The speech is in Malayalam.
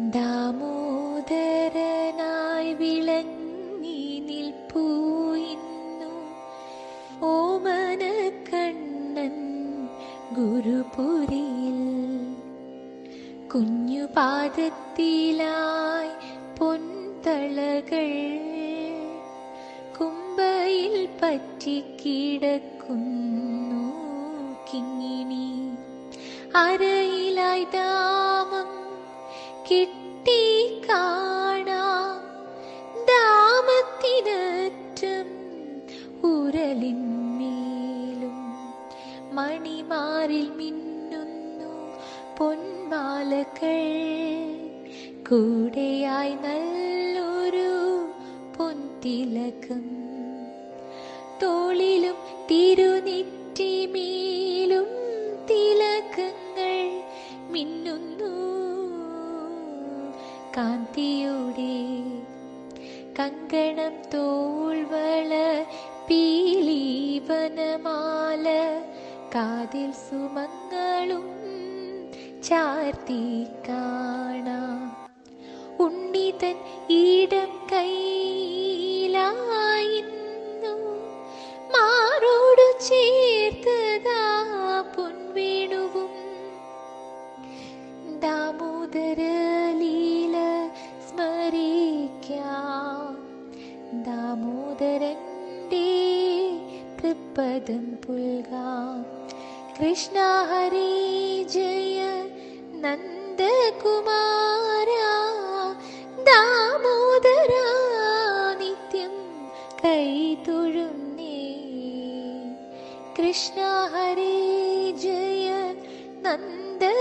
ദാമോദരനായി വിളങ്ങി നിൽപ്പൂ ഓമന കണ്ണൻ ഗുരുപുരിയിൽ കുഞ്ഞു പൊൻതളകൾ കുമ്പയിൽ പറ്റിക്കിടക്കുന്നു കിങ്ങിണി അരയിലായി കിട്ടി കാണാം ദാമത്തിനറ്റം ഉരലിന്മേലും മണിമാറിൽ മിന്നുന്നു പൊന്മാലകൾ കൂടെയായി നല്ലൊരു പൊൻതിലകം. തോളിലും തിരുനെറ്റിമേലും കാന്തിയുടെ കങ്കണം തോൾവള പീലീവനമാല കാതിൽ സുമങ്ങളും ചാർത്തി കാണാം. ഉണ്ണിതൻ ഈടം കയ്യിലായിരുന്നു മാറോടു ചേർത്തതാ പൊൻവേണുവും. ദാമോദര ृपद कृष्ण हरि जयुमारा दामोदरा नित्यं कै कृष्ण हरि जय नन्दकुमारा